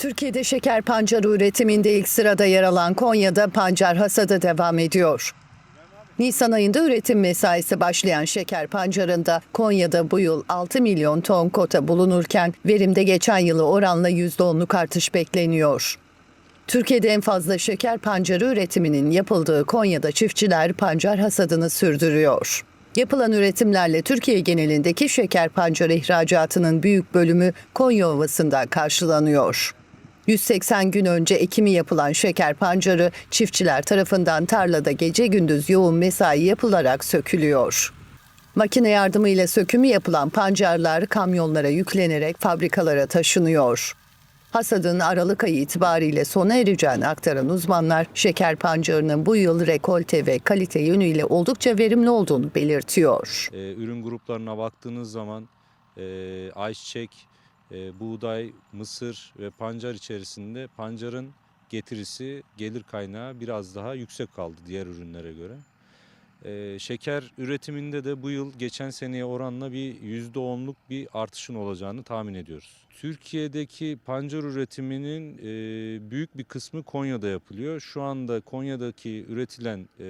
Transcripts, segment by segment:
Türkiye'de şeker pancarı üretiminde ilk sırada yer alan Konya'da pancar hasadı devam ediyor. Nisan ayında üretim mesaisi başlayan şeker pancarında Konya'da bu yıl 6 milyon ton kota bulunurken verimde geçen yılı oranla %10'luk artış bekleniyor. Türkiye'de en fazla şeker pancarı üretiminin yapıldığı Konya'da çiftçiler pancar hasadını sürdürüyor. Yapılan üretimlerle Türkiye genelindeki şeker pancarı ihracatının büyük bölümü Konya Ovası'ndan karşılanıyor. 180 gün önce ekimi yapılan şeker pancarı çiftçiler tarafından tarlada gece gündüz yoğun mesai yapılarak sökülüyor. Makine yardımıyla sökümü yapılan pancarlar kamyonlara yüklenerek fabrikalara taşınıyor. Hasadın Aralık ayı itibariyle sona ereceğini aktaran uzmanlar, şeker pancarının bu yıl rekolte ve kalite yönüyle oldukça verimli olduğunu belirtiyor. E, ürün gruplarına baktığınız zaman e, ayçiçek, e, buğday, mısır ve pancar içerisinde pancarın getirisi, gelir kaynağı biraz daha yüksek kaldı diğer ürünlere göre. E, şeker üretiminde de bu yıl geçen seneye oranla bir %10'luk bir artışın olacağını tahmin ediyoruz. Türkiye'deki pancar üretiminin e, büyük bir kısmı Konya'da yapılıyor. Şu anda Konya'daki üretilen e,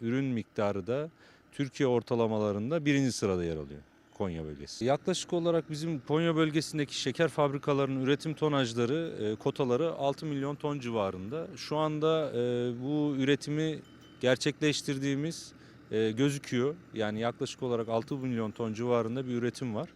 ürün miktarı da Türkiye ortalamalarında birinci sırada yer alıyor. Konya bölgesi. Yaklaşık olarak bizim Konya bölgesindeki şeker fabrikalarının üretim tonajları, e, kotaları 6 milyon ton civarında. Şu anda e, bu üretimi gerçekleştirdiğimiz e, gözüküyor. Yani yaklaşık olarak 6 milyon ton civarında bir üretim var.